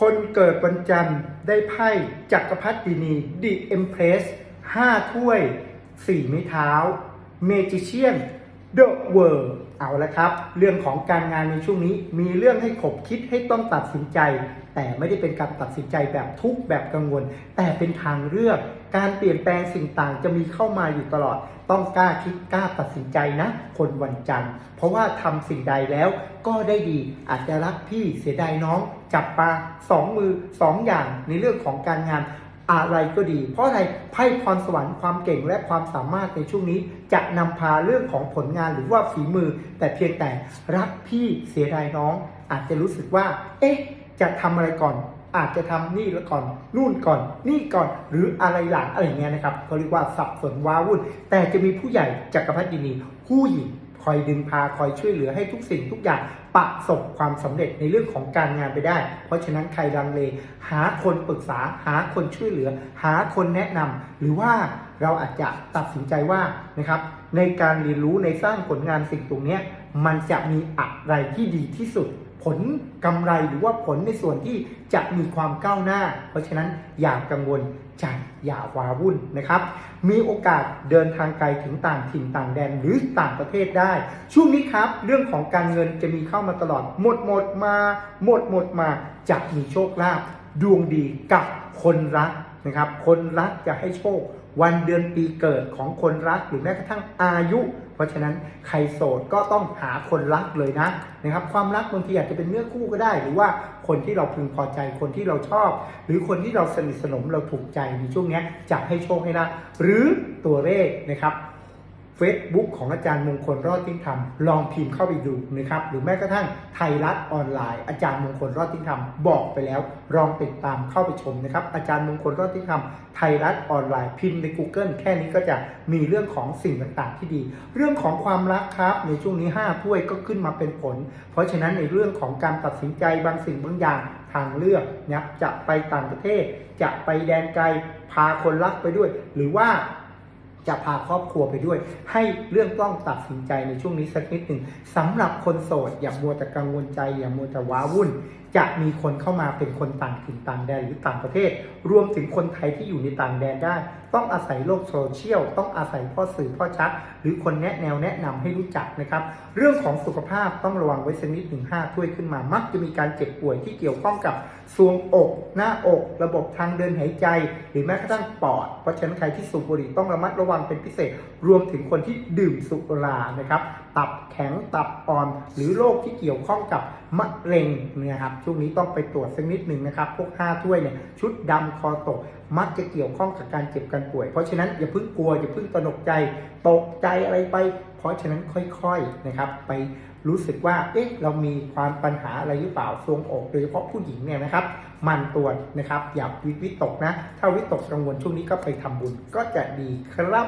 คนเกิดวันจันทร์ได้ไพ่จักรพรรดินีดีเอ็มเพรสห้าถ้วยสี่ไม้เท้าเมจิเชียนเดอะเวิร์เอาละครับ เรื่องของการงานในช่วงนี้มีเรื่องให้ขบคิดให้ต้องตัดสินใจ แต่ไม่ได้เป็นการตัดสินใจแบบทุกข์แบบกังวล แต่เป็นทางเลือก การเปลี่ยนแปลงสิ่งต่างจะมีเข้ามาอยู่ตลอด ต้องกล้าคิดกล้าตัดสินใจนะ คนวันจันทร์เพราะว่าทำสิ่งใดแล้วก็ได้ดี อาจจะรักพี่เสียดายน้อง จับปลาสองมือสองอย่างในเรื่องของการงานอะไรก็ดี เพราะอะไรไพ่พรสวรรค์ความเก่งและความสามารถในช่วงนี้ จะนำพาเรื่องของผลงานหรือว่าฝีมือ แต่เพียงแต่รักพี่เสียดายน้อง อาจจะรู้สึกว่า เอ๊ะ จะทำอะไรก่อน อาจจะทำนี่แล้วก่อนนู่นก่อน นี่ก่อน หรืออะไรหลังอะไรเงี้ยนะครับเขาเรียกว่าสับสนว้าวุ่น แต่จะมีผู้ใหญ่จักรพรรดินีผู้หญิงคอยดึงพาคอยช่วยเหลือให้ทุกสิ่งทุกอย่างประสบความสำเร็จในเรื่องของการงานไปได้ เพราะฉะนั้นใครลังเล หาคนปรึกษา หาคนช่วยเหลือ หาคนแนะนำหรือว่าเราอาจจะตัดสินใจว่านะครับในการเรียนรู้ในสร้างผลงานสิ่งตรงนี้มันจะมีอะไรที่ดีที่สุด ผลกำไรหรือว่าผลในส่วนที่จะมีความก้าวหน้า เพราะฉะนั้นอย่ากังวลใจอย่าวาวุ่นนะครับ มีโอกาสเดินทางไกลถึงต่างถิ่นต่างแดนหรือต่างประเทศได้ ช่วงนี้ครับ เรื่องของการเงินจะมีเข้ามาตลอด หมดหมดมาหมดหมดมาจะมีโชคลาภดวงดีกับคนรักนะครับ คนรักจะให้โชค วันเดือนปีเกิดของคนรักหรือแม้กระทั่งอายุ เพราะฉะนั้นใครโสดก็ต้องหาคนรักเลยนะนะครับ ความรักบางทีอาจจะเป็นเนื้อคู่ก็ได้ หรือว่าคนที่เราพึงพอใจคนที่เราชอบ หรือคนที่เราสนิทสนมเราถูกใจในช่วงนี้จะให้โชคให้ลาหรือตัวเลขนะครับ Facebook ของอาจารย์มงคลรอดทิ้งธรรม ลองพิมพ์เข้าไปดูนะครับ หรือแม้กระทั่งไทยรัฐออนไลน์ อาจารย์มงคลรอดทิ้งธรรม บอกไปแล้ว ลองติดตามเข้าไปชมนะครับ อาจารย์มงคลรอดทิ้งธรรม ไทยรัฐออนไลน์พิมพ์ใน Google แค่นี้ก็จะมีเรื่องของสิ่งต่างๆ ที่ดี เรื่องของความรักครับ ในช่วงนี้5ถ้วยก็ขึ้นมาเป็นผล เพราะฉะนั้นในเรื่องของการตัดสินใจบางสิ่งบางอย่างทางเลือกนะจะไปต่างประเทศ จะไปแดนไกลพาคนรักไปด้วย หรือว่า จะพาครอบครัวไปด้วย ให้เรื่องต้องตัดสินใจในช่วงนี้สักนิดหนึ่งสำหรับคนโสดอย่ามัวแต่กังวลใจอย่ามัวแต่ว้าวุ่นจะมีคนเข้ามาเป็นคนต่างถิ่นต่างแดนหรือต่างประเทศ รวมถึงคนไทยที่อยู่ในต่างแดนได้ ต้องอาศัยโลกโซเชียล ต้องอาศัยพ่อสื่อพ่อชักหรือคนแนะแนวแนะนำให้รู้จักนะครับ เรื่องของสุขภาพต้องระวังไว้สักนิดหนึ่งห้าถ้วยขึ้นมา มักจะมีการเจ็บป่วยที่เกี่ยวข้องกับทรวงอก หน้าอก ระบบทางเดินหายใจ หรือแม้กระทั่งปอด เพราะฉะนั้นใครที่สูบบุหรี่ต้องระมัดระวังเป็นพิเศษ รวมถึงคนที่ดื่มสุรานะครับ ตับแข็ง ตับอ่อน หรือโรคที่เกี่ยวข้องกับมะเร็งนี่ยครับช่วงนี้ต้องไปตรวจสักนิดหนึ่งนะครับ พวก 5 ถ้วยเนี่ยชุดดำคอตก มักจะเกี่ยวข้องกับการเจ็บการป่วย เพราะฉะนั้นอย่าเพิ่งกลัว อย่าเพิ่งตระหนกใจ ตกใจอะไรไป เพราะฉะนั้นค่อยๆนะครับ ไปรู้สึกว่า เอ๊ะ เรามีความปัญหาอะไรหรือเปล่าทรงอกโดยเฉพาะผู้หญิงเนี่ยนะครับ มันตรวจนะครับ อย่าวิตกนะ ถ้าวิตกกังวลช่วงนี้ก็ไปทำบุญก็จะดีครับ